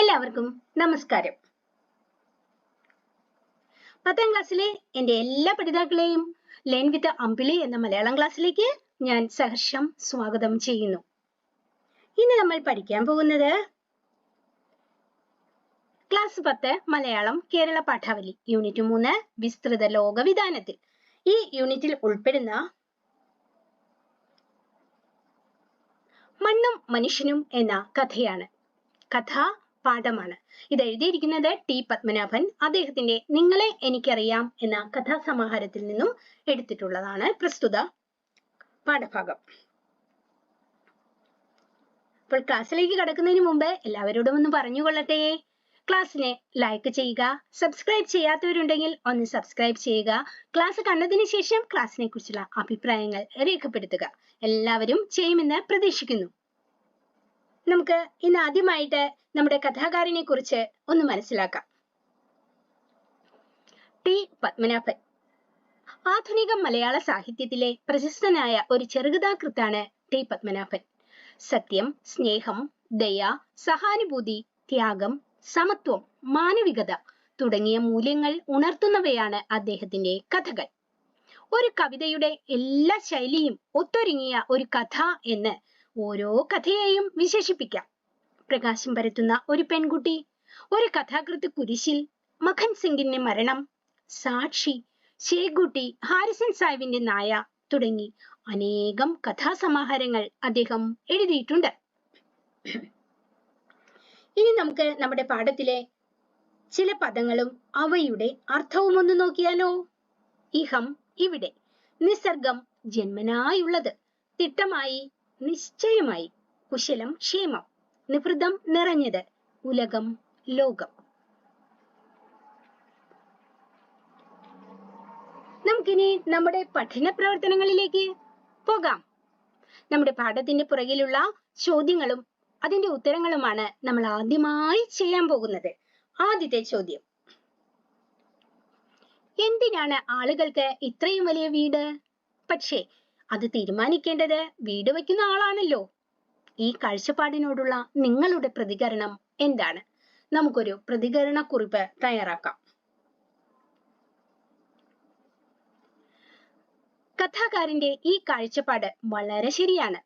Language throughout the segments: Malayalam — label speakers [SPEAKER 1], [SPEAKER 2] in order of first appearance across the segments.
[SPEAKER 1] എല്ലാവർക്കും നമസ്കാരം. പത്താം ക്ലാസ്സിലെ എന്റെ എല്ലാ പഠിതാക്കളെയും ലൈൻ വിത്ത് അമ്പിളി എന്ന മലയാളം ക്ലാസ്സിലേക്ക് ഞാൻ സഹർഷം സ്വാഗതം ചെയ്യുന്നു. ഇന്ന് നമ്മൾ പഠിക്കാൻ പോകുന്നത് ക്ലാസ് പത്ത് മലയാളം കേരള പാഠാവലി യൂണിറ്റ് മൂന്ന് വിസ്തൃത ലോകവിധാനത്തിൽ ഈ യൂണിറ്റിൽ ഉൾപ്പെടുന്ന മണ്ണും മനുഷ്യനും എന്ന കഥയാണ്. കഥ പാഠമാണ്. ഇത് എഴുതിയിരിക്കുന്നത് ടി പത്മനാഭൻ. അദ്ദേഹത്തിന്റെ നിങ്ങളെ എനിക്കറിയാം എന്ന കഥാസമാഹാരത്തിൽ നിന്നും എടുത്തിട്ടുള്ളതാണ് പ്രസ്തുത പാഠഭാഗം. അപ്പോൾ ക്ലാസ്സിലേക്ക് കടക്കുന്നതിന് മുമ്പ് എല്ലാവരോടും ഒന്ന് പറഞ്ഞുകൊള്ളട്ടെ. ക്ലാസ്സിനെ ലൈക്ക് ചെയ്യുക സബ്സ്ക്രൈബ് ചെയ്യാത്തവരുണ്ടെങ്കിൽ ഒന്ന് സബ്സ്ക്രൈബ് ചെയ്യുക. ക്ലാസ് കണ്ടതിന് ശേഷം ക്ലാസ്സിനെ കുറിച്ചുള്ള അഭിപ്രായങ്ങൾ രേഖപ്പെടുത്തുക. എല്ലാവരും ചെയ്യുമെന്ന് പ്രതീക്ഷിക്കുന്നു. നമുക്ക് ഇന്ന് ആദ്യമായിട്ട് നമ്മുടെ കഥാകാരനെ കുറിച്ച് ഒന്ന് മനസ്സിലാക്കാം. ടി. പത്മനാഭൻ. ആധുനിക മലയാള സാഹിത്യത്തിലെ പ്രശസ്തനായ ഒരു ചെറുകഥാകൃത്താണ് ടി. പത്മനാഭൻ. സത്യം സ്നേഹം ദയ സഹാനുഭൂതി ത്യാഗം സമത്വം മാനവികത തുടങ്ങിയ മൂല്യങ്ങൾ ഉണർത്തുന്നവയാണ് അദ്ദേഹത്തിന്റെ കഥകൾ. ഒരു കവിതയുടെ എല്ലാ ശൈലിയും ഒത്തൊരുങ്ങിയ ഒരു കഥ എന്ന് ഓരോ കഥയെയും വിശേഷിപ്പിക്കാം. പ്രകാശം പരത്തുന്ന ഒരു പെൺകുട്ടി ഒരു കഥാകൃത്ത് കുരിശിൽ മഖൻ സിംഗിന്റെ മരണം സാക്ഷി ശേഖുട്ടി ഹാരിസൺ സാഹിബിന്റെ നായ തുടങ്ങി അനേകം കഥാസമാഹാരങ്ങൾ അദ്ദേഹം എഴുതിയിട്ടുണ്ട്. ഇനി നമുക്ക് നമ്മുടെ പാഠത്തിലെ ചില പദങ്ങളും അവയുടെ അർത്ഥവും ഒന്ന് നോക്കിയാലോ? ഇഹം ഇവിടെ നിസർഗം ജന്മനായുള്ളത്. തിട്ടമായി നിശ്ചയമായി കുശലം ക്ഷേമം നിവൃതം നിറഞ്ഞത് ഉലകം ലോകം. നമുക്കിനി നമ്മുടെ പഠന പ്രവർത്തനങ്ങളിലേക്ക് പോകാം. നമ്മുടെ പാഠത്തിന്റെ പുറകിലുള്ള ചോദ്യങ്ങളും അതിന്റെ ഉത്തരങ്ങളുമാണ് നമ്മൾ ആദ്യമായി ചെയ്യാൻ പോകുന്നത്. ആദ്യത്തെ ചോദ്യം. എന്തിനാണ് ആളുകൾക്ക് ഇത്രയും വലിയ വീട്? പക്ഷേ അത് തീരുമാനിക്കേണ്ടത് വീട് വയ്ക്കുന്ന ആളാണല്ലോ. ഈ കാഴ്ചപ്പാടിനോടുള്ള നിങ്ങളുടെ പ്രതികരണം എന്താണ്? നമുക്കൊരു പ്രതികരണ കുറിപ്പ് തയ്യാറാക്കാം. കഥാകാരന്റെ ഈ കാഴ്ചപ്പാട് വളരെ ശരിയാണ്.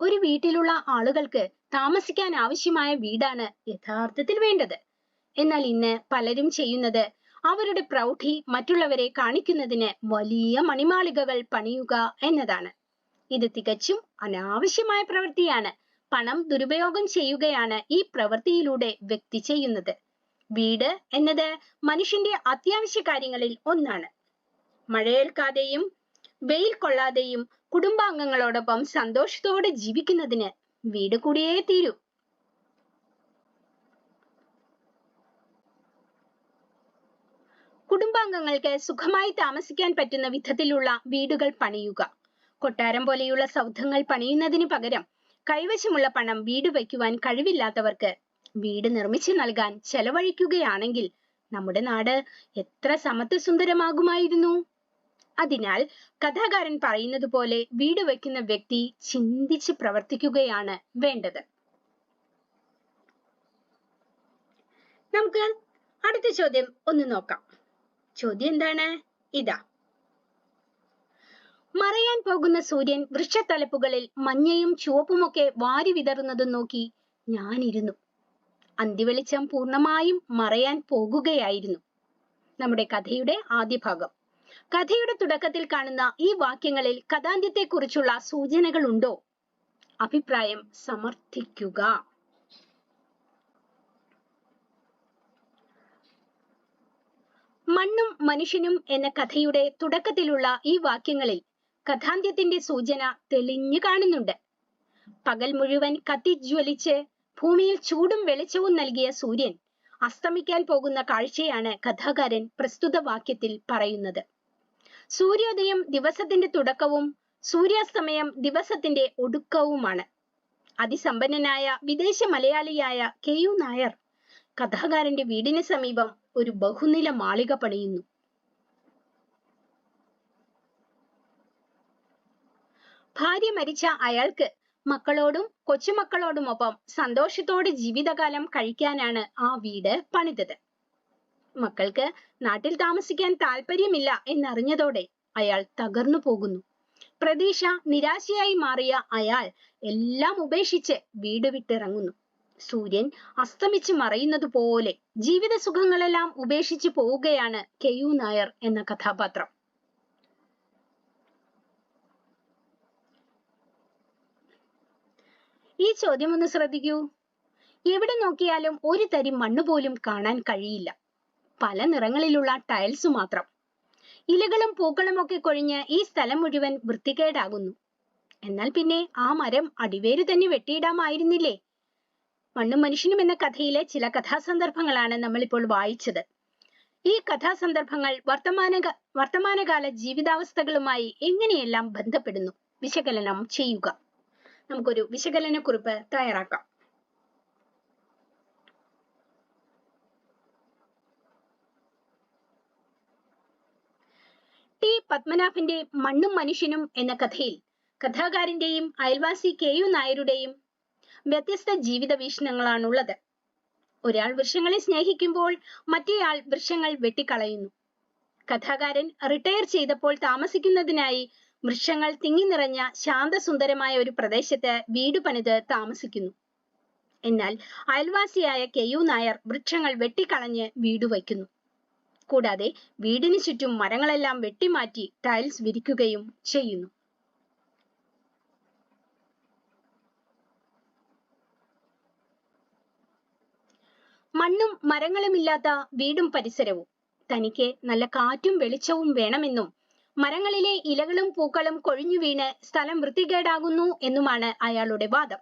[SPEAKER 1] ഒരു വീട്ടിലുള്ള ആളുകൾക്ക് താമസിക്കാൻ ആവശ്യമായ വീടാണ് യഥാർത്ഥത്തിൽ വേണ്ടത്. എന്നാൽ ഇന്ന് പലരും ചെയ്യുന്നത് അവരുടെ പ്രൗഢി മറ്റുള്ളവരെ കാണിക്കുന്നതിന് വലിയ മണിമാളികകൾ പണിയുക എന്നതാണ്. ഇത് തികച്ചും അനാവശ്യമായ പ്രവൃത്തിയാണ്. പണം ദുരുപയോഗം ചെയ്യുകയാണ് ഈ പ്രവൃത്തിയിലൂടെ വ്യക്തി ചെയ്യുന്നത്. വീട് എന്നത് മനുഷ്യന്റെ അത്യാവശ്യ കാര്യങ്ങളിൽ ഒന്നാണ്. മഴയേൽക്കാതെയും വെയിൽ കൊള്ളാതെയും കുടുംബാംഗങ്ങളോടൊപ്പം സന്തോഷത്തോടെ ജീവിക്കുന്നതിന് വീട് കൂടിയേ തീരൂ. കുടുംബാംഗങ്ങൾക്ക് സുഖമായി താമസിക്കാൻ പറ്റുന്ന വിധത്തിലുള്ള വീടുകൾ പണിയുക. കൊട്ടാരം പോലെയുള്ള സൗധങ്ങൾ പണിയുന്നതിന് പകരം കൈവശമുള്ള പണം വീട് വയ്ക്കുവാൻ കഴിവില്ലാത്തവർക്ക് വീട് നിർമ്മിച്ചു നൽകാൻ ചെലവഴിക്കുകയാണെങ്കിൽ നമ്മുടെ നാട് എത്ര സമത്വ സുന്ദരമാകുമായിരുന്നു. അതിനാൽ കഥാകാരൻ പറയുന്നത് പോലെ വീട് വയ്ക്കുന്ന വ്യക്തി ചിന്തിച്ച് പ്രവർത്തിക്കുകയാണ് വേണ്ടത്. നമുക്ക് അടുത്ത ചോദ്യം ഒന്ന് നോക്കാം. ചോദ്യം എന്താണ് ഇതാ. മറയാൻ പോകുന്ന സൂര്യൻ വൃക്ഷത്തലപ്പുകളിൽ മഞ്ഞയും ചുവപ്പുമൊക്കെ വാരി വിതറുന്നതും നോക്കി ഞാനിരുന്നു. അന്തിവെളിച്ചം പൂർണമായും മറയാൻ പോകുകയായിരുന്നു. നമ്മുടെ കഥയുടെ ആദ്യ ഭാഗം. കഥയുടെ തുടക്കത്തിൽ കാണുന്ന ഈ വാക്യങ്ങളിൽ കഥാന്ത്യത്തെക്കുറിച്ചുള്ള സൂചനകൾ ഉണ്ടോ അഭിപ്രായം സമർത്ഥിക്കുക. മണ്ണും മനുഷ്യനും എന്ന കഥയുടെ തുടക്കത്തിലുള്ള ഈ വാക്യങ്ങളിൽ കഥാന്ത്യത്തിന്റെ സൂചന തെളിഞ്ഞു കാണുന്നുണ്ട്. പകൽ മുഴുവൻ കത്തിജ്വലിച്ച് ഭൂമിയിൽ ചൂടും വെളിച്ചവും നൽകിയ സൂര്യൻ അസ്തമിക്കാൻ പോകുന്ന കാഴ്ചയാണ് കഥാകാരൻ പ്രസ്തുത വാക്യത്തിൽ പറയുന്നത്. സൂര്യോദയം ദിവസത്തിന്റെ തുടക്കവും സൂര്യാസ്തമയം ദിവസത്തിന്റെ ഒടുക്കവുമാണ്. അതിസമ്പന്നനായ വിദേശ മലയാളിയായ കെ യു നായർ കഥാകാരന്റെ വീടിന് സമീപം ഒരു ബഹുനില മാളിക പണിയുന്നു. ഭാര്യ മരിച്ച അയാൾക്ക് മക്കളോടും കൊച്ചുമക്കളോടുമൊപ്പം സന്തോഷത്തോടെ ജീവിതകാലം കഴിക്കാനാണ് ആ വീട് പണിതത്. മക്കൾക്ക് നാട്ടിൽ താമസിക്കാൻ താല്പര്യമില്ല എന്നറിഞ്ഞതോടെ അയാൾ തകർന്നു പോകുന്നു. പ്രതീക്ഷ നിരാശയായി മാറിയ അയാൾ എല്ലാം ഉപേക്ഷിച്ച് വീട് വിട്ടിറങ്ങുന്നു. സൂര്യൻ അസ്തമിച്ച് മറയുന്നത് പോലെ ജീവിത സുഖങ്ങളെല്ലാം ഉപേക്ഷിച്ച് പോവുകയാണ് കെയു നായർ എന്ന കഥാപാത്രം. ഈ ചോദ്യം ഒന്ന് ശ്രദ്ധിക്കൂ. എവിടെ നോക്കിയാലും ഒരു തരി മണ്ണ് പോലും കാണാൻ കഴിയില്ല. പല നിറങ്ങളിലുള്ള ടൈൽസ് മാത്രം. ഇലകളും പൂക്കളും ഒക്കെ കൊഴിഞ്ഞ് ഈ സ്ഥലം മുഴുവൻ വൃത്തികേടാകുന്നു. എന്നാൽ പിന്നെ ആ മരം അടിവേര് തന്നെ വെട്ടിയിടാമായിരുന്നില്ലേ? മണ്ണും മനുഷ്യനും എന്ന കഥയിലെ ചില കഥാസന്ദർഭങ്ങളാണ് നമ്മളിപ്പോൾ വായിച്ചത്. ഈ കഥാസന്ദർഭങ്ങൾ വർത്തമാന വർത്തമാനകാല ജീവിതാവസ്ഥകളുമായി എങ്ങനെയെല്ലാം ബന്ധപ്പെടുന്നു? വിശകലനം ചെയ്യുക. നമുക്കൊരു വിശകലന കുറിപ്പ് തയ്യാറാക്കാം. ടി. പത്മനാഭന്റെ മണ്ണും മനുഷ്യനും എന്ന കഥയിൽ കഥാകാരന്റെയും അയൽവാസി കെ. യു. നായരുടെയും വ്യത്യസ്ത ജീവിത വീക്ഷണങ്ങളാണുള്ളത്. ഒരാൾ വൃക്ഷങ്ങളെ സ്നേഹിക്കുമ്പോൾ മറ്റേയാൾ വൃക്ഷങ്ങൾ വെട്ടിക്കളയുന്നു. കഥാകാരൻ റിട്ടയർ ചെയ്തപ്പോൾ താമസിക്കുന്നതിനായി വൃക്ഷങ്ങൾ തിങ്ങി നിറഞ്ഞ ശാന്തസുന്ദരമായ ഒരു പ്രദേശത്ത് വീട് പണിത് താമസിക്കുന്നു. എന്നാൽ അയൽവാസിയായ കെയു നായർ വൃക്ഷങ്ങൾ വെട്ടിക്കളഞ്ഞ് വീട് വയ്ക്കുന്നു. കൂടാതെ വീടിന് ചുറ്റും മരങ്ങളെല്ലാം വെട്ടിമാറ്റി ടൈൽസ് വിരിക്കുകയും ചെയ്യുന്നു. മണ്ണും മരങ്ങളുമില്ലാത്ത വീടും പരിസരവും. തനിക്ക് നല്ല കാറ്റും വെളിച്ചവും വേണമെന്നും മരങ്ങളിലെ ഇലകളും പൂക്കളും കൊഴിഞ്ഞു വീണ് സ്ഥലം വൃത്തികേടാകുന്നു എന്നുമാണ് അയാളുടെ വാദം.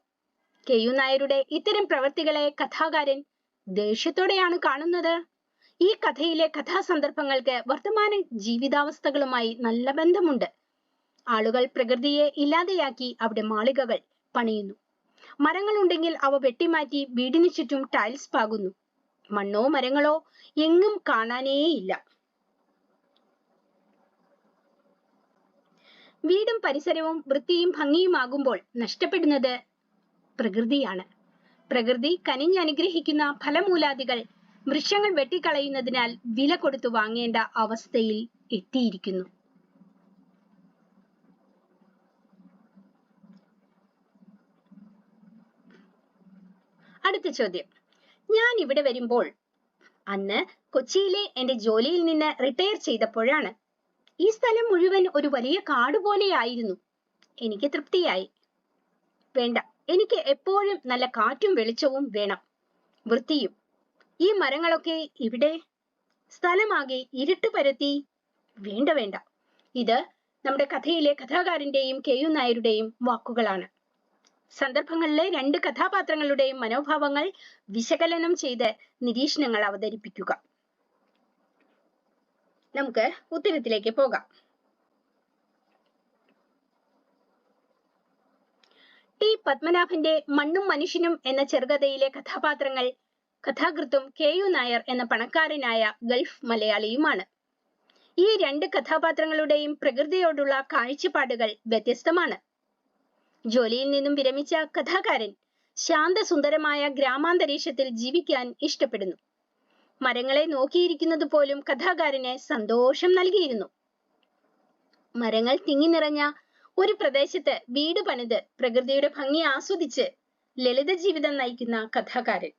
[SPEAKER 1] കെ. യു. നായരുടെ ഇത്തരം പ്രവൃത്തികളെ കഥാകാരൻ ദേഷ്യത്തോടെയാണ് കാണുന്നത്. ഈ കഥയിലെ കഥാസന്ദർഭങ്ങൾക്ക് വർത്തമാന ജീവിതാവസ്ഥകളുമായി നല്ല ബന്ധമുണ്ട്. ആളുകൾ പ്രകൃതിയെ ഇല്ലാതെയാക്കി അവിടെ മാളികകൾ പണിയുന്നു. മരങ്ങൾ ഉണ്ടെങ്കിൽ അവ വെട്ടിമാറ്റി വീടിന് ചുറ്റും ടൈൽസ് പാകുന്നു. മണ്ണോ മരങ്ങളോ എങ്ങും കാണാനേയില്ല. വീടും പരിസരവും വൃത്തിയും ഭംഗിയുമാകുമ്പോൾ നഷ്ടപ്പെടുന്നത് പ്രകൃതിയാണ്. പ്രകൃതി കനിഞ്ഞനുഗ്രഹിക്കുന്ന ഫലമൂലാദികൾ വൃക്ഷങ്ങൾ വെട്ടിക്കളയുന്നതിനാൽ വില കൊടുത്തു വാങ്ങേണ്ട അവസ്ഥയിൽ എത്തിയിരിക്കുന്നു. അടുത്ത ചോദ്യം. ഞാൻ ഇവിടെ വരുമ്പോൾ അന്ന് കൊച്ചിയിലെ എന്റെ ജോലിയിൽ നിന്ന് റിട്ടയർ ചെയ്തപ്പോഴാണ് ഈ സ്ഥലം മുഴുവൻ ഒരു വലിയ കാട് പോലെയായിരുന്നു. എനിക്ക് തൃപ്തിയായി. വേണ്ട എനിക്ക് എപ്പോഴും നല്ല കാറ്റും വെളിച്ചവും വേണം. വൃത്തിയും. ഈ മരങ്ങളൊക്കെ ഇവിടെ സ്ഥലമാകെ ഇരുട്ട് പരത്തി. വേണ്ട വേണ്ട. ഇത് നമ്മുടെ കഥയിലെ കഥാകാരന്റെയും കെ യു നായരുടെയും വാക്കുകളാണ്. സന്ദർഭങ്ങളിലെ രണ്ട് കഥാപാത്രങ്ങളുടെയും മനോഭാവങ്ങൾ വിശകലനം ചെയ്ത് നിരീക്ഷണങ്ങൾ അവതരിപ്പിക്കുക. നമുക്ക് ഉത്തരത്തിലേക്ക് പോകാം. ടി പത്മനാഭന്റെ മണ്ണും മനുഷ്യനും എന്ന ചെറുകഥയിലെ കഥാപാത്രങ്ങൾ കഥാകൃത്തും കെ യു നായർ എന്ന പണക്കാരനായ ഗൾഫ് മലയാളിയുമാണ്. ഈ രണ്ട് കഥാപാത്രങ്ങളുടെയും പ്രകൃതിയോടുള്ള കാഴ്ചപ്പാടുകൾ വ്യത്യസ്തമാണ്. ജോലിയിൽ നിന്നും വിരമിച്ച കഥാകാരൻ ശാന്തസുന്ദരമായ ഗ്രാമാന്തരീക്ഷത്തിൽ ജീവിക്കാൻ ഇഷ്ടപ്പെടുന്നു. മരങ്ങളെ നോക്കിയിരിക്കുന്നത് പോലും കഥാകാരന് സന്തോഷം നൽകിയിരുന്നു. മരങ്ങൾ തിങ്ങി നിറഞ്ഞ ഒരു പ്രദേശത്ത് വീട് പണിത് പ്രകൃതിയുടെ ഭംഗി ആസ്വദിച്ച് ലളിത ജീവിതം നയിക്കുന്ന കഥാകാരൻ.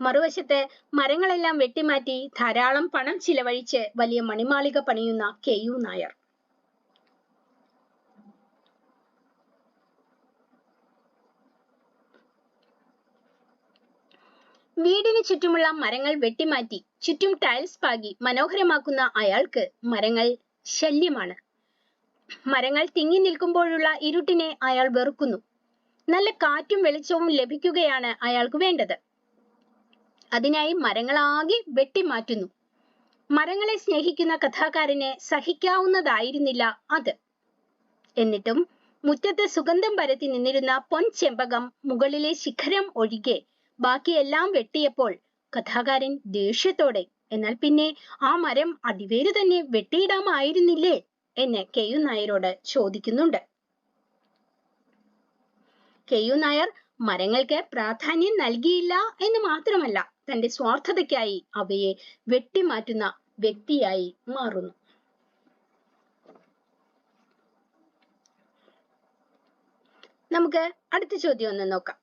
[SPEAKER 1] മറുവശത്ത് മരങ്ങളെല്ലാം വെട്ടിമാറ്റി ധാരാളം പണം ചിലവഴിച്ച് വലിയ മണിമാളിക പണിയുന്ന കെ യു നായർ. വീടിന് ചുറ്റുമുള്ള മരങ്ങൾ വെട്ടിമാറ്റി ചുറ്റും ടൈൽസ് പാകി മനോഹരമാക്കുന്ന അയാൾക്ക് മരങ്ങൾ ശല്യമാണ്. മരങ്ങൾ തിങ്ങി നിൽക്കുമ്പോഴുള്ള ഇരുട്ടിനെ അയാൾ വെറുക്കുന്നു. നല്ല കാറ്റും വെളിച്ചവും ലഭിക്കുകയാണ് അയാൾക്ക് വേണ്ടത്. അതിനായി മരങ്ങളാകെ വെട്ടിമാറ്റുന്നു. മരങ്ങളെ സ്നേഹിക്കുന്ന കഥാകാരന് സഹിക്കാവുന്നതായിരുന്നില്ല അത്. എന്നിട്ടും മുറ്റത്തെ സുഗന്ധം പരത്തി നിന്നിരുന്ന പൊൻ ചെമ്പകം മുകളിലെ ശിഖരം ഒഴികെ ബാക്കിയെല്ലാം വെട്ടിയപ്പോൾ കഥാകാരൻ ദേഷ്യത്തോടെ എന്നാൽ പിന്നെ ആ മരം അടിവേര് തന്നെ വെട്ടിയിടാമായിരുന്നില്ലേ? എന്ന് കെ. യു. നായരോട് ചോദിക്കുന്നുണ്ട്. കെ. യു. നായർ മരങ്ങൾക്ക് പ്രാധാന്യം നൽകിയില്ല എന്ന് മാത്രമല്ല തന്റെ സ്വാർത്ഥതയ്ക്കായി അവയെ വെട്ടിമാറ്റുന്ന വ്യക്തിയായി മാറുന്നു. നമുക്ക് അടുത്ത ചോദ്യം ഒന്ന് നോക്കാം.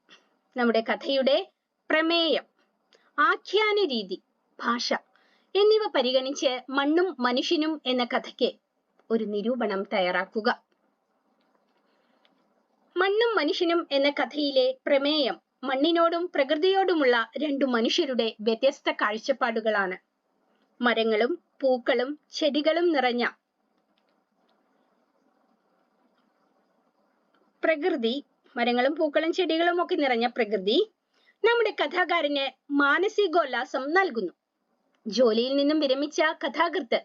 [SPEAKER 1] നമ്മുടെ കഥയുടെ പ്രമേയം ആഖ്യാന രീതി ഭാഷ എന്നിവ പരിഗണിച്ച് മണ്ണും മനുഷ്യനും എന്ന കഥയ്ക്ക് ഒരു നിരൂപണം തയ്യാറാക്കുക. മണ്ണും മനുഷ്യനും എന്ന കഥയിലെ പ്രമേയം മണ്ണിനോടും പ്രകൃതിയോടുമുള്ള രണ്ടു മനുഷ്യരുടെ വ്യത്യസ്ത കാഴ്ചപ്പാടുകളാണ്. മരങ്ങളും പൂക്കളും ചെടികളും നിറഞ്ഞ പ്രകൃതി മരങ്ങളും പൂക്കളും ചെടികളും ഒക്കെ നിറഞ്ഞ പ്രകൃതി നമ്മുടെ കഥാകാരന് മാനസികോല്ലാസം നൽകുന്നു. ജോലിയിൽ നിന്നും വിരമിച്ച കഥാകൃത്ത്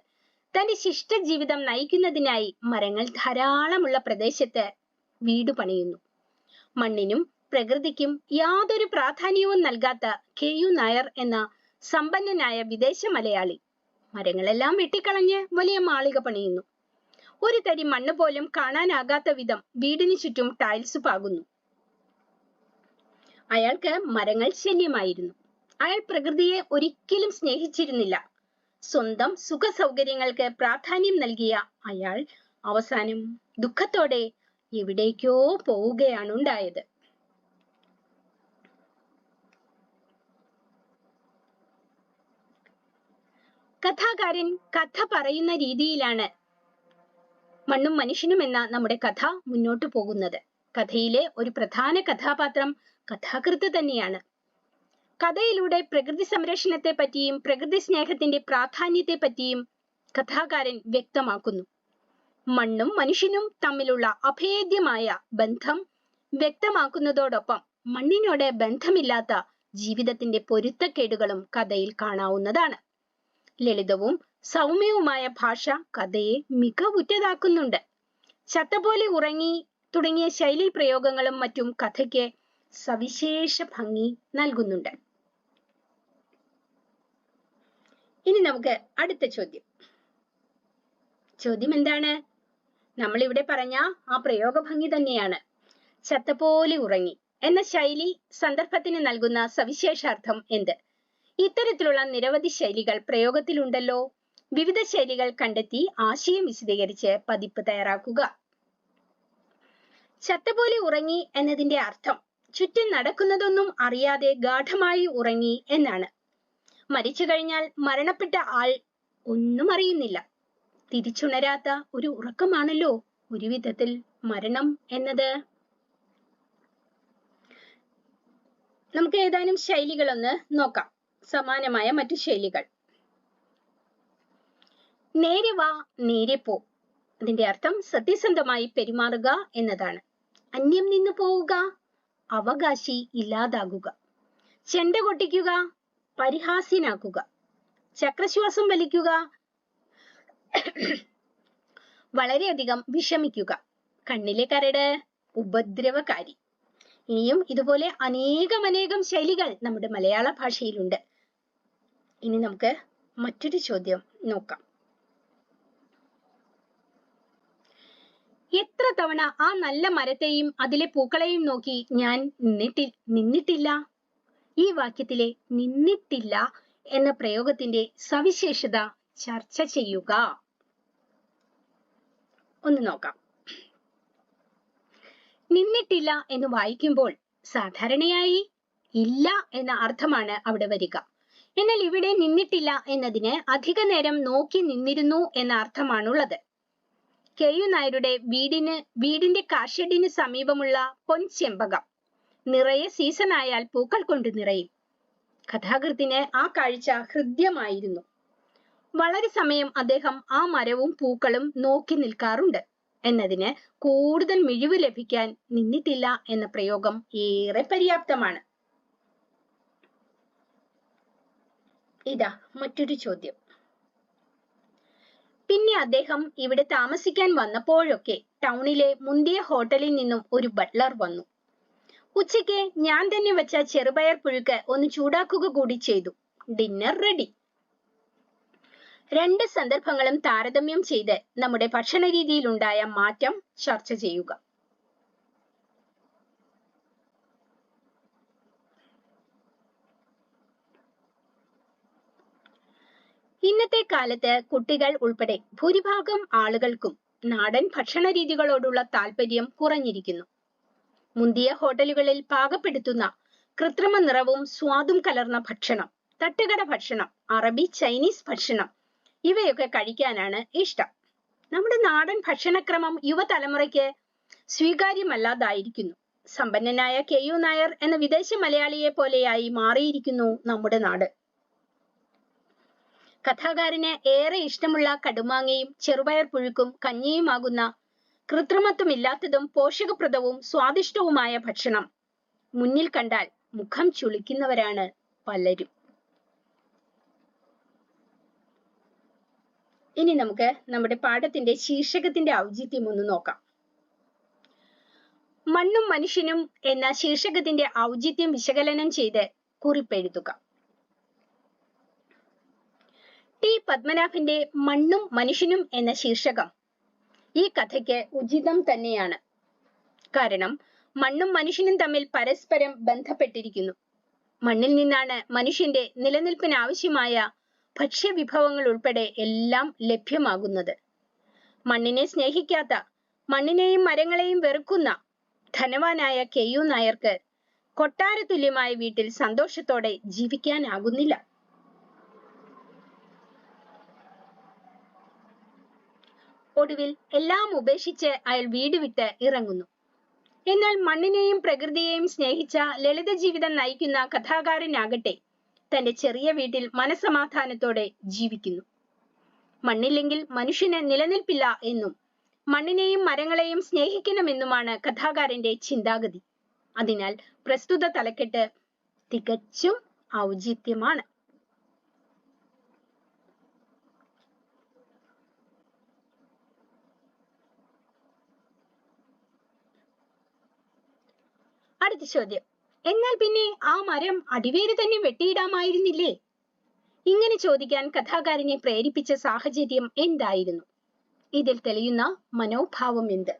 [SPEAKER 1] തന്റെ ശിഷ്ട ജീവിതം നയിക്കുന്നതിനായി മരങ്ങൾ ധാരാളമുള്ള പ്രദേശത്ത് വീട് പണിയുന്നു. മണ്ണിനും പ്രകൃതിക്കും യാതൊരു പ്രാധാന്യവും നൽകാത്ത കെ യു നായർ എന്ന സമ്പന്നനായ വിദേശ മലയാളി മരങ്ങളെല്ലാം വെട്ടിക്കളഞ്ഞ് വലിയ മാളിക പണിയുന്നു. ഒരു തരി മണ്ണ് പോലും കാണാനാകാത്ത വിധം വീടിന് ചുറ്റും ടൈൽസ് പാകുന്നു. അയാൾക്ക് മരങ്ങൾ ശല്യമായിരുന്നു. അയാൾ പ്രകൃതിയെ ഒരിക്കലും സ്നേഹിച്ചിരുന്നില്ല. സ്വന്തം സുഖ സൗകര്യങ്ങൾക്ക് പ്രാധാന്യം നൽകിയ അയാൾ അവസാനം ദുഃഖത്തോടെ എവിടേക്കോ പോവുകയാണ് ഉണ്ടായത്. കഥാകാരൻ കഥ പറയുന്ന രീതിയിലാണ് മണ്ണും മനുഷ്യനും എന്ന നമ്മുടെ കഥ മുന്നോട്ട് പോകുന്നത്. കഥയിലെ ഒരു പ്രധാന കഥാപാത്രം കഥാകൃത്ത് തന്നെയാണ്. കഥയിലൂടെ പ്രകൃതി സംരക്ഷണത്തെ പറ്റിയും പ്രകൃതി സ്നേഹത്തിന്റെ പ്രാധാന്യത്തെ പറ്റിയും കഥാകാരൻ വ്യക്തമാക്കുന്നു. മണ്ണും മനുഷ്യനും തമ്മിലുള്ള അഭേദ്യമായ ബന്ധം വ്യക്തമാക്കുന്നതോടൊപ്പം മണ്ണിനോട് ബന്ധമില്ലാത്ത ജീവിതത്തിന്റെ പൊരുത്തക്കേടുകളും കഥയിൽ കാണാവുന്നതാണ്. ലളിതവും സൗമ്യവുമായ ഭാഷ കഥയെ മികവുറ്റതാക്കുന്നുണ്ട്. ചത്തപോലെ ഉറങ്ങി തുടങ്ങിയ ശൈലി പ്രയോഗങ്ങളും മറ്റും കഥയ്ക്ക് സവിശേഷ ഭംഗി നൽകുന്നുണ്ട്. ഇനി നമുക്ക് അടുത്ത ചോദ്യം. ചോദ്യം എന്താണ്? നമ്മൾ ഇവിടെ പറഞ്ഞ ആ പ്രയോഗ ഭംഗി തന്നെയാണ്. ചത്തപോലെ ഉറങ്ങി എന്ന ശൈലി സന്ദർഭത്തിന് നൽകുന്ന സവിശേഷാർത്ഥം എന്ത്? ഇത്തരത്തിലുള്ള നിരവധി ശൈലികൾ പ്രയോഗത്തിലുണ്ടല്ലോ. വിവിധ ശൈലികൾ കണ്ടെത്തി ആശയം വിശദീകരിച്ച് പതിപ്പ് തയ്യാറാക്കുക. ചത്തപോലെ ഉറങ്ങി എന്നതിന്റെ അർത്ഥം ചുറ്റും നടക്കുന്നതൊന്നും അറിയാതെ ഗാഠമായി ഉറങ്ങി എന്നാണ്. മരിച്ചു കഴിഞ്ഞാൽ മരണപ്പെട്ട ആൾ ഒന്നും അറിയുന്നില്ല. തിരിച്ചുണരാത്ത ഒരു ഉറക്കമാണല്ലോ ഒരു വിധത്തിൽ മരണം എന്നത്. നമുക്ക് ഏതാനും ശൈലികളൊന്ന് നോക്കാം. സമാനമായ മറ്റു ശൈലികൾ. നേരെ വാ നേരെ പോ. അതിന്റെ അർത്ഥം സത്യസന്ധമായി പെരുമാറുക എന്നതാണ്. അന്യം നിന്ന് പോവുക അവകാശി ഇല്ലാതാകുക. ചെണ്ട കൊട്ടിക്കുക പരിഹാസ്യനാക്കുക. ചക്രശ്വാസം വലിക്കുക വളരെയധികം വിഷമിക്കുക. കണ്ണിലെ കരട് ഉപദ്രവകാരി. ഇനിയും ഇതുപോലെ അനേകം അനേകം ശൈലികൾ നമ്മുടെ മലയാള ഭാഷയിലുണ്ട്. ഇനി നമുക്ക് മറ്റൊരു ചോദ്യം നോക്കാം. എത്ര തവണ ആ നല്ല മരത്തെയും അതിലെ പൂക്കളെയും നോക്കി ഞാൻ നിന്നിട്ടി നിന്നിട്ടില്ല? ഈ വാക്യത്തിലെ നിന്നിട്ടില്ല എന്ന പ്രയോഗത്തിന്റെ സവിശേഷത ചർച്ച ചെയ്യുക. ഒന്ന് നോക്കാം. നിന്നിട്ടില്ല എന്ന് വായിക്കുമ്പോൾ സാധാരണയായി ഇല്ല എന്ന അർത്ഥമാണ് അവിടെ വരിക. എന്നാൽ ഇവിടെ നിന്നിട്ടില്ല എന്നതിന് അധിക നേരം നോക്കി നിന്നിരുന്നു എന്ന അർത്ഥമാണുള്ളത്. കെ യു നായരുടെ വീടിന് വീടിന്റെ കാർഷെഡിന് സമീപമുള്ള പൊൻചെമ്പകം. നിറയെ സീസൺ ആയാൽ പൂക്കൾ കൊണ്ട് നിറയും. കഥാകൃത്തിന് ആ കാഴ്ച ഹൃദ്യമായിരുന്നു. വളരെ സമയം അദ്ദേഹം ആ മരവും പൂക്കളും നോക്കി നിൽക്കാറുണ്ട് എന്നതിന് കൂടുതൽ മിഴിവ് ലഭിക്കാൻ നിന്നിട്ടില്ല എന്ന പ്രയോഗം ഏറെ പര്യാപ്തമാണ്. ഇതാ മറ്റൊരു ചോദ്യം. പിന്നെ അദ്ദേഹം ഇവിടെ താമസിക്കാൻ വന്നപ്പോഴൊക്കെ ടൗണിലെ മുന്തിയ ഹോട്ടലിൽ നിന്നും ഒരു ബട്ട്ലർ വന്നു. ഉച്ചയ്ക്ക് ഞാൻ തന്നെ വെച്ച ചെറുപയർ പുഴുക്ക് ഒന്ന് ചൂടാക്കുക കൂടി ചെയ്തു. ഡിന്നർ റെഡി രണ്ട് സന്ദർഭങ്ങളും താരതമ്യം ചെയ്ത് നമ്മുടെ ഭക്ഷണ രീതിയിൽ ഉണ്ടായ മാറ്റം ചർച്ച ചെയ്യുക. ഇന്നത്തെ കാലത്ത് കുട്ടികൾ ഉൾപ്പെടെ ഭൂരിഭാഗം ആളുകൾക്കും നാടൻ ഭക്ഷണ രീതികളോടുള്ള താല്പര്യം കുറഞ്ഞിരിക്കുന്നു. മുന്തിയ ഹോട്ടലുകളിൽ പാകപ്പെടുത്തുന്ന കൃത്രിമ നിറവും സ്വാദും കലർന്ന ഭക്ഷണം തട്ടുകട ഭക്ഷണം അറബി ചൈനീസ് ഭക്ഷണം ഇവയൊക്കെ കഴിക്കാനാണ് ഇഷ്ടം. നമ്മുടെ നാടൻ ഭക്ഷണക്രമം യുവതലമുറയ്ക്ക് സ്വീകാര്യമല്ലാതായിരിക്കുന്നു. സമ്പന്നനായ കെ യു നായർ എന്ന വിദേശ മലയാളിയെ പോലെയായി മാറിയിരിക്കുന്നു നമ്മുടെ നാട്. കഥാകാരന് ഏറെ ഇഷ്ടമുള്ള കടുമാങ്ങയും ചെറുപയർ പുഴുക്കും കഞ്ഞിയുമാകുന്ന കൃത്രിമത്വമില്ലാത്തതും പോഷകപ്രദവും സ്വാദിഷ്ടവുമായ ഭക്ഷണം. മുന്നിൽ കണ്ടാൽ മുഖം ചുളിക്കുന്നവരാണ് പലരും. ഇനി നമുക്ക് നമ്മുടെ പാഠത്തിന്റെ ശീർഷകത്തിന്റെ ഔചിത്യം ഒന്ന് നോക്കാം. മണ്ണും മനുഷ്യനും എന്ന ശീർഷകത്തിന്റെ ഔചിത്യം വിശകലനം ചെയ്ത് കുറിപ്പെഴുതുക. ടി പത്മനാഭന്റെ മണ്ണും മനുഷ്യനും എന്ന ശീർഷകം. ഈ കഥയ്ക്ക് ഉചിതം തന്നെയാണ്. കാരണം മണ്ണും മനുഷ്യനും തമ്മിൽ പരസ്പരം ബന്ധപ്പെട്ടിരിക്കുന്നു. മണ്ണിൽ നിന്നാണ് മനുഷ്യന്റെ നിലനിൽപ്പിന് ആവശ്യമായ ഭക്ഷ്യവിഭവങ്ങൾ ഉൾപ്പെടെ എല്ലാം ലഭ്യമാകുന്നത്. മണ്ണിനെ സ്നേഹിക്കാത്ത മണ്ണിനെയും മരങ്ങളെയും വെറുക്കുന്ന ധനവാനായ കെ നായർക്ക് കൊട്ടാര തുല്യമായ വീട്ടിൽ സന്തോഷത്തോടെ ജീവിക്കാനാകുന്നില്ല. ഒടുവിൽ എല്ലാം ഉപേക്ഷിച്ച് അയാൾ വീട് വിട്ട് ഇറങ്ങുന്നു. എന്നാൽ മണ്ണിനെയും പ്രകൃതിയെയും സ്നേഹിച്ച ലളിത ജീവിതം നയിക്കുന്ന കഥാകാരനാകട്ടെ തന്റെ ചെറിയ വീട്ടിൽ മനസമാധാനത്തോടെ ജീവിക്കുന്നു. മണ്ണില്ലെങ്കിൽ മനുഷ്യന് നിലനിൽപ്പില്ല എന്നും മണ്ണിനെയും മരങ്ങളെയും സ്നേഹിക്കണമെന്നുമാണ് കഥാകാരന്റെ ചിന്താഗതി. അതിനാൽ പ്രസ്തുത തലക്കെട്ട് തികച്ചും ഔചിത്യമാണ്. അടുത്ത ചോദ്യം. എന്നാൽ പിന്നെ ആ മരം അടിവേര് തന്നെ വെട്ടിയിടാമായിരുന്നില്ലേ? ഇങ്ങനെ ചോദിക്കാൻ കഥാകാരനെ പ്രേരിപ്പിച്ച സാഹചര്യം എന്തായിരുന്നു? ഇതിൽ തെളിയുന്ന മനോഭാവം എന്ത്?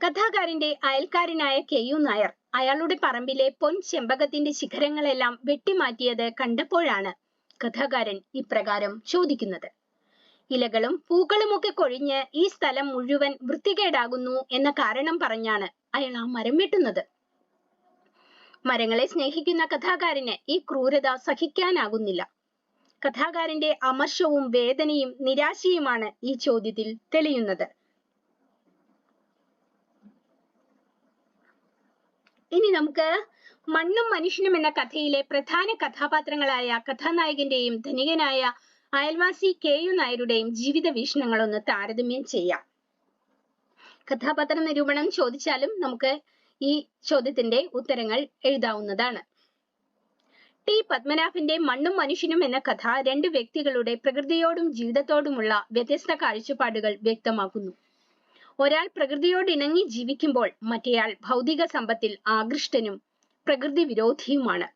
[SPEAKER 1] കഥാകാരന്റെ അയൽക്കാരനായ കെ യു നായർ അയാളുടെ പറമ്പിലെ പൊൻ ചെമ്പകത്തിന്റെ ശിഖരങ്ങളെല്ലാം വെട്ടിമാറ്റിയത് കണ്ടപ്പോഴാണ് കഥാകാരൻ ഇപ്രകാരം ചോദിക്കുന്നത്. ഇലകളും പൂക്കളുമൊക്കെ കൊഴിഞ്ഞ് ഈ സ്ഥലം മുഴുവൻ വൃത്തികേടാകുന്നു എന്ന കാരണം പറഞ്ഞാണ് അയാൾ ആ മരം വെട്ടുന്നത്. മരങ്ങളെ സ്നേഹിക്കുന്ന കഥാകാരന് ഈ ക്രൂരത സഹിക്കാനാകുന്നില്ല. കഥാകാരന്റെ അമർഷവും വേദനയും നിരാശയുമാണ് ഈ ചോദ്യത്തിൽ തെളിയുന്നത്. ഇനി നമുക്ക് മണ്ണും മനുഷ്യനും എന്ന കഥയിലെ പ്രധാന കഥാപാത്രങ്ങളായ കഥാനായകന്റെയും ധനികനായ അയൽവാസി കെ യു നായരുടെയും ജീവിത വീക്ഷണങ്ങൾ ഒന്ന് താരതമ്യം ചെയ്യാം. കഥാപാത്ര നിരൂപണം ചോദിച്ചാലും നമുക്ക് ഈ ചോദ്യത്തിന്റെ ഉത്തരങ്ങൾ എഴുതാവുന്നതാണ്. ടി പത്മനാഭന്റെ മണ്ണും മനുഷ്യനും എന്ന കഥ രണ്ട് വ്യക്തികളുടെ പ്രകൃതിയോടും ജീവിതത്തോടുമുള്ള വ്യത്യസ്ത കാഴ്ചപ്പാടുകൾ വ്യക്തമാക്കുന്നു. ഒരാൾ പ്രകൃതിയോട് ഇണങ്ങി ജീവിക്കുമ്പോൾ മറ്റേയാൾ ഭൗതിക സമ്പത്തിൽ ആകൃഷ്ടനും പ്രകൃതി വിരോധിയുമാണ്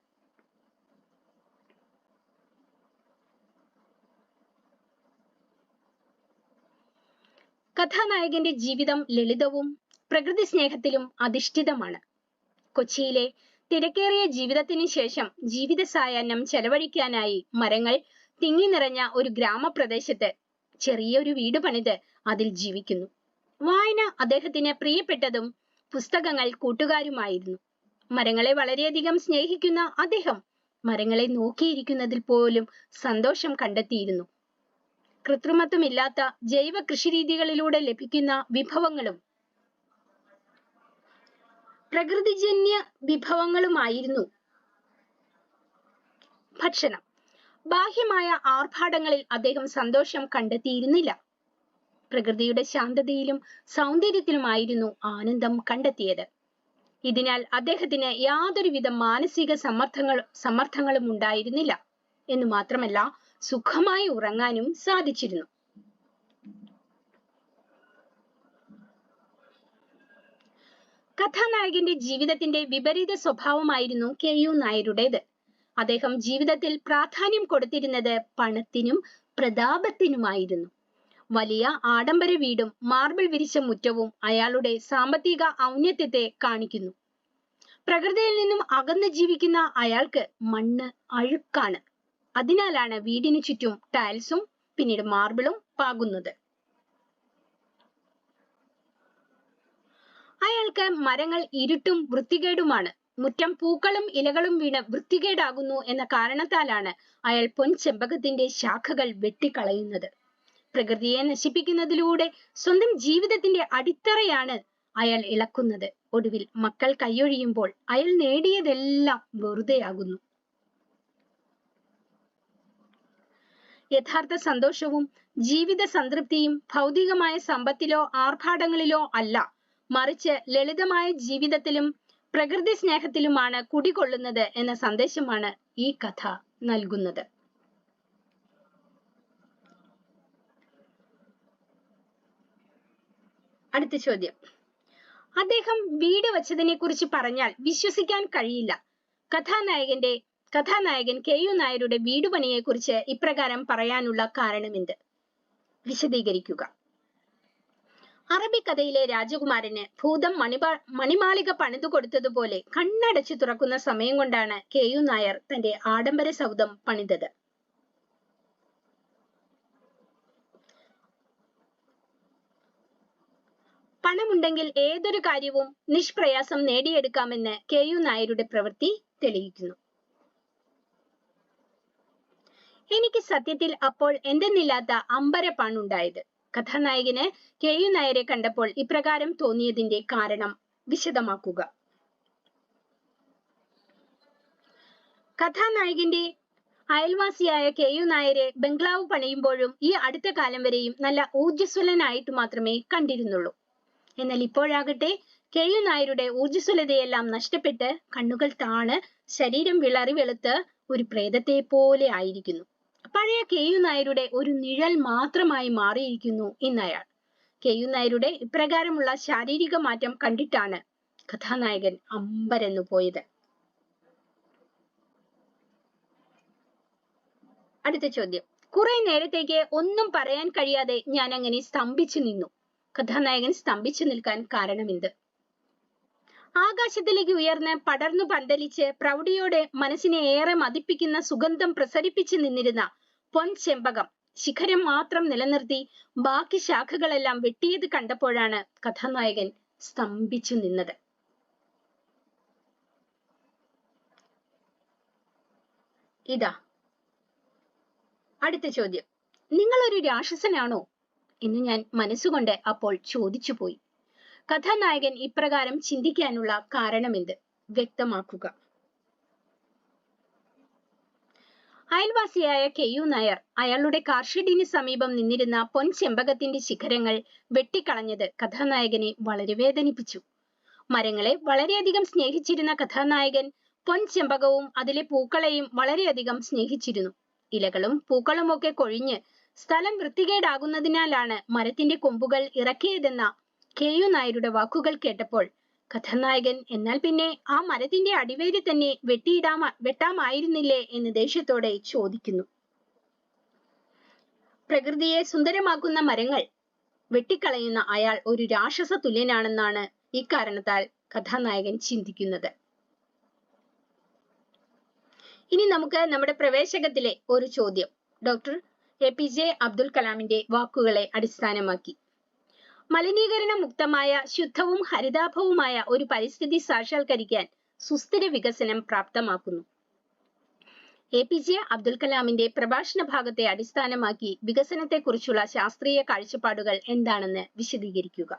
[SPEAKER 1] കഥാനായകന്റെ ജീവിതം ലളിതവും പ്രകൃതി സ്നേഹത്തിലും അധിഷ്ഠിതമാണ്. കൊച്ചിയിലെ തിരക്കേറിയ ജീവിതത്തിന് ശേഷം ജീവിത സായാഹ്നം ചെലവഴിക്കാനായി മരങ്ങൾ തിങ്ങി നിറഞ്ഞ ഒരു ഗ്രാമപ്രദേശത്ത് ചെറിയൊരു വീട് പണിത് അതിൽ ജീവിക്കുന്നു. വായന അദ്ദേഹത്തിന് പ്രിയപ്പെട്ടതും പുസ്തകങ്ങൾ കൂട്ടുകാരുമായിരുന്നു. മരങ്ങളെ വളരെയധികം സ്നേഹിക്കുന്ന അദ്ദേഹം മരങ്ങളെ നോക്കിയിരിക്കുന്നതിൽ പോലും സന്തോഷം കണ്ടെത്തിയിരുന്നു. കൃത്രിമത്വമില്ലാത്ത ജൈവ കൃഷിരീതികളിലൂടെ ലഭിക്കുന്ന വിഭവങ്ങളും പ്രകൃതിജന്യ വിഭവങ്ങളുമായിരുന്നു ഭക്ഷണം. ബാഹ്യമായ ആർഭാടങ്ങളിൽ അദ്ദേഹം സന്തോഷം കണ്ടെത്തിയിരുന്നില്ല. പ്രകൃതിയുടെ ശാന്തതയിലും സൗന്ദര്യത്തിലുമായിരുന്നു ആനന്ദം കണ്ടെത്തിയത്. ഇതിനാൽ അദ്ദേഹത്തിന് യാതൊരുവിധ മാനസിക സമ്മർദ്ദങ്ങൾ സമ്മർദ്ദങ്ങളും ഉണ്ടായിരുന്നില്ല എന്ന് മാത്രമല്ല സുഖമായി ഉറങ്ങാനും സാധിച്ചിരുന്നു. കഥാനായകന്റെ ജീവിതത്തിന്റെ വിപരീത സ്വഭാവമായിരുന്നു കെ യു നായരുടേത്. അദ്ദേഹം ജീവിതത്തിൽ പ്രാധാന്യം കൊടുത്തിരുന്നത് പണത്തിനും പ്രതാപത്തിനുമായിരുന്നു. വലിയ ആഡംബര വീടും മാർബിൾ വിരിച്ച മുറ്റവും അയാളുടെ സാമ്പത്തിക ഔന്നത്യത്തെ കാണിക്കുന്നു. പ്രകൃതിയിൽ നിന്നും അകന്നു ജീവിക്കുന്ന അയാൾക്ക് മണ്ണ് അഴുക്കാണ്. അതിനാലാണ് വീടിന് ചുറ്റും ടൈൽസും പിന്നീട് മാർബിളും പാകുന്നത്. അയാൾക്ക് മരങ്ങൾ ഇരുട്ടും വൃത്തികേടുമാണ്. മുറ്റം പൂക്കളും ഇലകളും വീണ് വൃത്തികേടാകുന്നു എന്ന കാരണത്താലാണ് അയാൾ പൊൻചെമ്പകത്തിന്റെ ശാഖകൾ വെട്ടിക്കളയുന്നത്. പ്രകൃതിയെ നശിപ്പിക്കുന്നതിലൂടെ സ്വന്തം ജീവിതത്തിന്റെ അടിത്തറയാണ് അയാൾ ഇളക്കുന്നത്. ഒടുവിൽ മക്കൾ കൈയൊഴിയുമ്പോൾ അയാൾ നേടിയതെല്ലാം വെറുതെയാകുന്നു. യഥാർത്ഥ സന്തോഷവും ജീവിത സംതൃപ്തിയും ഭൗതികമായ സമ്പത്തിലോ ആർഭാടങ്ങളിലോ അല്ല. മറിച്ച് ലളിതമായ ജീവിതത്തിലും പ്രകൃതി സ്നേഹത്തിലുമാണ് കുടികൊള്ളുന്നത് എന്ന സന്ദേശമാണ് ഈ കഥ നൽകുന്നത്. അടുത്ത ചോദ്യം. അദ്ദേഹം വീട് വച്ചതിനെ കുറിച്ച് പറഞ്ഞാൽ വിശ്വസിക്കാൻ കഴിയില്ല. കഥാനായകന്റെ കഥാനായകൻ കെ യു നായരുടെ വീട് പണിയെ കുറിച്ച് ഇപ്രകാരം പറയാനുള്ള കാരണമെന്ത്? വിശദീകരിക്കുക. അറബിക്കഥയിലെ രാജകുമാരന് ഭൂതം മണിപാ മണിമാളിക പണിതു കൊടുത്തതുപോലെ കണ്ണടച്ചു തുറക്കുന്ന സമയം കൊണ്ടാണ് കെ യു നായർ തന്റെ ആഡംബര സൗധം പണിതത്. പണമുണ്ടെങ്കിൽ ഏതൊരു കാര്യവും നിഷ്പ്രയാസം നേടിയെടുക്കാമെന്ന് കെ യു നായരുടെ പ്രവൃത്തി തെളിയിക്കുന്നു. എനിക്ക് സത്യത്തിൽ അപ്പോൾ എന്തെന്നില്ലാത്ത അമ്പരപ്പാണ് അമ്പരപ്പാണുണ്ടായത് കഥാനായകന് കെ യു നായരെ കണ്ടപ്പോൾ ഇപ്രകാരം തോന്നിയതിന്റെ കാരണം വിശദമാക്കുക. കഥാനായകന്റെ അയൽവാസിയായ കെ യു നായരെ ബംഗ്ലാവ് പണിയുമ്പോഴും ഈ അടുത്ത കാലം വരെയും നല്ല ഊർജസ്വലനായിട്ട് മാത്രമേ കണ്ടിരുന്നുള്ളൂ. എന്നാൽ ഇപ്പോഴാകട്ടെ കെ യു നായരുടെ ഊർജസ്വലതയെല്ലാം നഷ്ടപ്പെട്ട് കണ്ണുകൾ താണ് ശരീരം വിളറി വെളുത്ത് ഒരു പ്രേതത്തെ പോലെ ആയിരിക്കുന്നു. പഴയ കെ യു നായരുടെ ഒരു നിഴൽ മാത്രമായി മാറിയിരിക്കുന്നു ഇന്നയാൾ. കെ യു നായരുടെ ഇപ്രകാരമുള്ള ശാരീരിക മാറ്റം കണ്ടിട്ടാണ് കഥാനായകൻ അമ്പരന്നു പോയത്. അടുത്ത ചോദ്യം. കുറെ നേരത്തേക്ക് ഒന്നും പറയാൻ കഴിയാതെ ഞാൻ അങ്ങനെ സ്തംഭിച്ചു നിന്നു. കഥാനായകൻ സ്തംഭിച്ചു നിൽക്കാൻ കാരണമെന്ത്? ആകാശത്തിലേക്ക് ഉയർന്ന് പടർന്നു പന്തലിച്ച് പ്രൗഢിയോടെ മനസ്സിനെ ഏറെ മതിപ്പിക്കുന്ന സുഗന്ധം പ്രസരിപ്പിച്ചു നിന്നിരുന്ന പൊൻ ചെമ്പകം ശിഖരം മാത്രം നിലനിർത്തി ബാക്കി ശാഖകളെല്ലാം വെട്ടിയത് കണ്ടപ്പോഴാണ് കഥാനായകൻ സ്തംഭിച്ചു നിന്നത്. ഇതാ. അടുത്ത ചോദ്യം. നിങ്ങൾ ഒരു രാക്ഷസനാണോ? എന്ന് ഞാൻ മനസ്സുകൊണ്ട് അപ്പോൾ ചോദിച്ചുപോയി. കഥാനായകൻ ഇപ്രകാരം ചിന്തിക്കാനുള്ള കാരണമെന്ത്? വ്യക്തമാക്കുക. അയൽവാസിയായ കെ യു നായർ അയാളുടെ കാർഷെഡിന് സമീപം നിന്നിരുന്ന പൊൻചെമ്പകത്തിന്റെ ശിഖരങ്ങൾ വെട്ടിക്കളഞ്ഞത് കഥാനായകനെ വളരെ വേദനിപ്പിച്ചു. മരങ്ങളെ വളരെയധികം സ്നേഹിച്ചിരുന്ന കഥാനായകൻ പൊൻചെമ്പകവും അതിലെ പൂക്കളെയും വളരെയധികം സ്നേഹിച്ചിരുന്നു. ഇലകളും പൂക്കളുമൊക്കെ കൊഴിഞ്ഞ് സ്ഥലം വൃത്തികേടാകുന്നതിനാലാണ് മരത്തിന്റെ കൊമ്പുകൾ ഇറക്കിയതെന്ന കെ യു നായരുടെ വാക്കുകൾ കേട്ടപ്പോൾ കഥാനായകൻ എന്നാൽ പിന്നെ ആ മരത്തിന്റെ അടിവേര് തന്നെ വെട്ടിയിടാമ വെട്ടാമായിരുന്നില്ലേ? എന്ന് ദേഷ്യത്തോടെ ചോദിക്കുന്നു. പ്രകൃതിയെ സുന്ദരമാക്കുന്ന മരങ്ങൾ വെട്ടിക്കളയുന്ന അയാൾ ഒരു രാക്ഷസ തുല്യനാണെന്നാണ് ഇക്കാരണത്താൽ കഥാനായകൻ ചിന്തിക്കുന്നത്. ഇനി നമുക്ക് നമ്മുടെ പ്രവേശകത്തിലെ ഒരു ചോദ്യം. Doctor A P J Abdul കലാമിന്റെ വാക്കുകളെ അടിസ്ഥാനമാക്കി. മലിനീകരണ മുക്തമായ ശുദ്ധവും ഹരിതാഭവുമായ ഒരു പരിസ്ഥിതി സാക്ഷാത്കരിക്കാൻ സുസ്ഥിര വികസനം പ്രാപ്തമാക്കുന്നു. എ പി ജെ അബ്ദുൽ കലാമിന്റെ പ്രഭാഷണ ഭാഗത്തെ അടിസ്ഥാനമാക്കി വികസനത്തെക്കുറിച്ചുള്ള ശാസ്ത്രീയ കാഴ്ചപ്പാടുകൾ എന്താണെന്ന് വിശദീകരിക്കുക.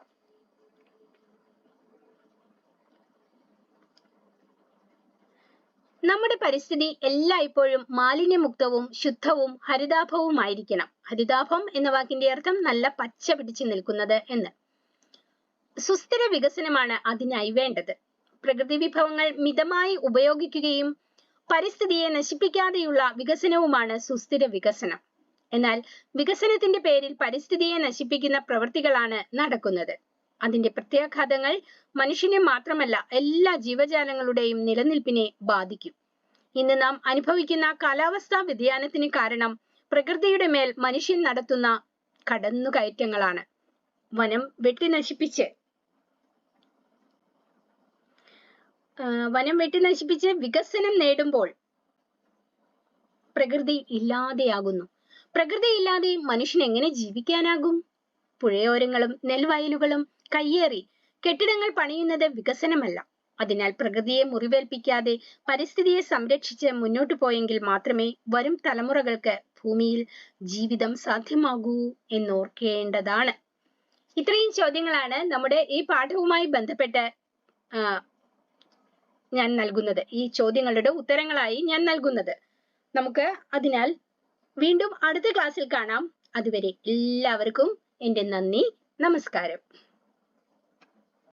[SPEAKER 1] നമ്മുടെ പരിസ്ഥിതി എല്ലായ്പ്പോഴും മാലിന്യമുക്തവും ശുദ്ധവും ഹരിതാഭവുമായിരിക്കണം. ഹരിതാഭം എന്ന വാക്കിന്റെ അർത്ഥം നല്ല പച്ച പിടിച്ചു നിൽക്കുന്നത് എന്ന്. സുസ്ഥിര വികസനമാണ് അതിനായി വേണ്ടത്. പ്രകൃതി വിഭവങ്ങൾ മിതമായി ഉപയോഗിക്കുകയും പരിസ്ഥിതിയെ നശിപ്പിക്കാതെയുള്ള വികസനവുമാണ് സുസ്ഥിര വികസനം. എന്നാൽ വികസനത്തിന്റെ പേരിൽ പരിസ്ഥിതിയെ നശിപ്പിക്കുന്ന പ്രവൃത്തികളാണ് നടക്കുന്നത്. അതിന്റെ പ്രത്യാഘാതങ്ങൾ മനുഷ്യനെ മാത്രമല്ല എല്ലാ ജീവജാലങ്ങളുടെയും നിലനിൽപ്പിനെ ബാധിക്കും. ഇന്ന് നാം അനുഭവിക്കുന്ന കാലാവസ്ഥാ വ്യതിയാനത്തിന് കാരണം പ്രകൃതിയുടെ മേൽ മനുഷ്യൻ നടത്തുന്ന കടന്നുകയറ്റങ്ങളാണ്. വനം വെട്ടി നശിപ്പിച്ച് വനം വെട്ടി നശിപ്പിച്ച് വികസനം നേടുമ്പോൾ പ്രകൃതി ഇല്ലാതെയാകുന്നു. പ്രകൃതി ഇല്ലാതെ മനുഷ്യൻ എങ്ങനെ ജീവിക്കാനാകും? പുഴയോരങ്ങളും നെൽവയലുകളും കയ്യേറി. കെട്ടിടങ്ങൾ പണിയുന്നത് വികസനമല്ല. അതിനാൽ പ്രകൃതിയെ മുറിവേൽപ്പിക്കാതെ പരിസ്ഥിതിയെ സംരക്ഷിച്ച് മുന്നോട്ടു പോയെങ്കിൽ മാത്രമേ വരും തലമുറകൾക്ക് ഭൂമിയിൽ ജീവിതം സാധ്യമാകൂ എന്നോർക്കേണ്ടതാണ്. ഇത്രയും ചോദ്യങ്ങളാണ് നമ്മുടെ ഈ പാഠവുമായി ബന്ധപ്പെട്ട് ഞാൻ നൽകുന്നത്. ഈ ചോദ്യങ്ങളുടെ ഉത്തരങ്ങളായി ഞാൻ നൽകുന്നത്. നമുക്ക് അതിനാൽ വീണ്ടും അടുത്ത ക്ലാസ്സിൽ കാണാം. അതുവരെ എല്ലാവർക്കും എന്റെ നന്ദി നമസ്കാരം.